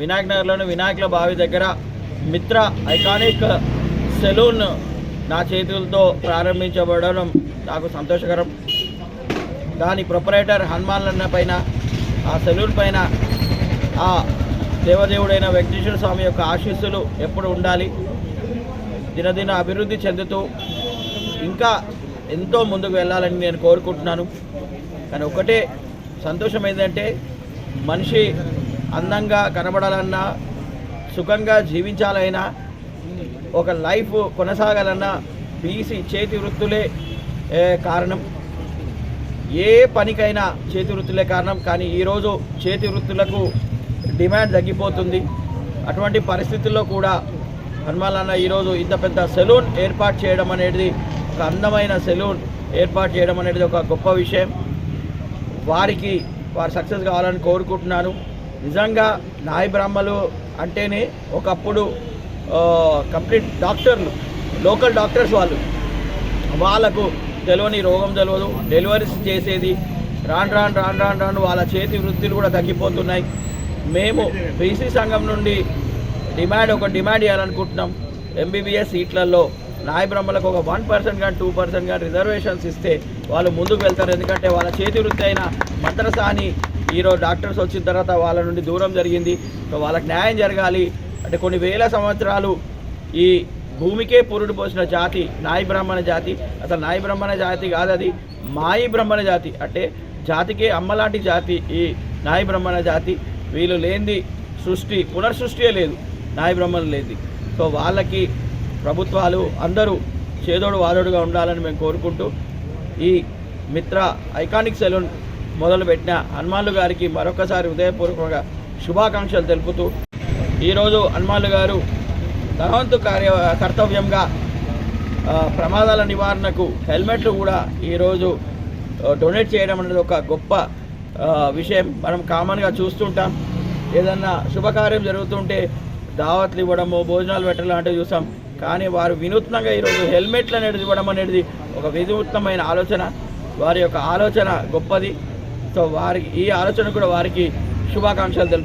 వినాయక్ నగర్లోని వినాయకుల బావి దగ్గర మిత్ర ఐకానిక్ సెలూన్ నా చేతులతో ప్రారంభించబడడం నాకు సంతోషకరం. దాని ప్రొపరేటర్ హనుమాన్లన్న పైన ఆ సెలూన్ పైన ఆ దేవదేవుడైన వెంకటేశ్వర స్వామి యొక్క ఆశీస్సులు ఎప్పుడు ఉండాలి? దినదిన అభివృద్ధి చెందుతూ ఇంకా ఎంతో ముందుకు వెళ్ళాలని నేను కోరుకుంటున్నాను. కానీ ఒకటే సంతోషం ఏంటంటే మనిషి అందంగా కనబడాలన్నా సుఖంగా జీవించాలైనా ఒక లైఫ్ కొనసాగాలన్నా బీసీ చేతి వృత్తులే కారణం. ఏ పనికైనా చేతి వృత్తులే కారణం కానీ ఈరోజు చేతి వృత్తులకు డిమాండ్ తగ్గిపోతుంది. అటువంటి పరిస్థితుల్లో కూడా హనుమాలన్న ఈరోజు ఇంత పెద్ద సెలూన్ ఏర్పాటు చేయడం అనేది ఒక అందమైన సెలూన్ ఏర్పాటు చేయడం అనేది ఒక గొప్ప విషయం. వారికి వారు సక్సెస్ కావాలని కోరుకుంటున్నాను. నిజంగా నాయ బ్రాహ్మలు అంటేనే ఒకప్పుడు కంప్లీట్ డాక్టర్లు లోకల్ డాక్టర్స్ వాళ్ళు. వాళ్ళకు తెలియని రోగం తెలియదు డెలివరీస్ చేసేది రాను రాను రాను రాను రాను వాళ్ళ చేతి వృత్తులు కూడా తగ్గిపోతున్నాయి. మేము బీసీ సంఘం నుండి డిమాండ్ ఒక డిమాండ్ చేయాలనుకుంటున్నాం. ఎంబీబీఎస్ సీట్లలో నాయ బ్రహ్మలకు ఒక వన్ పర్సెంట్ కానీ టూ పర్సెంట్ కానీ రిజర్వేషన్స్ ఇస్తే వాళ్ళు ముందుకు వెళ్తారు. ఎందుకంటే వాళ్ళ చేతి వృత్తి అయిన మద్రసాని ఈరోజు డాక్టర్స్ వచ్చిన తర్వాత వాళ్ళ నుండి దూరం జరిగింది. సో వాళ్ళకి న్యాయం జరగాలి. అంటే కొన్ని వేల సంవత్సరాలు ఈ భూమికే పురుడు పోసిన జాతి నాయి బ్రాహ్మణ జాతి. అసలు నాయి బ్రాహ్మణ జాతి కాదు అది. మాయి బ్రాహ్మణ జాతి. అంటే జాతికే అమ్మలాంటి జాతి ఈ నాయి బ్రాహ్మణ జాతి. వీళ్ళు లేనిది సృష్టి పునర్సృష్టియే లేదు. నాయి బ్రాహ్మణ లేనిది. సో వాళ్ళకి ప్రభుత్వాలు అందరూ చేదోడు వాదోడుగా ఉండాలని మేము కోరుకుంటూ ఈ మిత్ర ఐకానిక్ సెలూన్ మొదలుపెట్టిన హనుమాన్లు గారికి మరొకసారి హృదయపూర్వకంగా శుభాకాంక్షలు తెలుపుతూ ఈరోజు హనుమాన్లు గారు ధనవంతు కార్య కర్తవ్యంగా ప్రమాదాల నివారణకు హెల్మెట్లు కూడా ఈరోజు డొనేట్ చేయడం అనేది ఒక గొప్ప విషయం. మనం కామన్గా చూస్తుంటాం. ఏదన్నా శుభకార్యం జరుగుతుంటే దావత్లు ఇవ్వడము భోజనాలు పెట్టడం లాంటివి చూసాం కానీ వారు వినూత్నంగా ఈరోజు హెల్మెట్లు అనేది ఇవ్వడం అనేది ఒక వినూత్నమైన ఆలోచన. వారి యొక్క ఆలోచన గొప్పది. సో వారికి ఈ ఆలోచన కూడా వారికి శుభాకాంక్షలు తెలుపు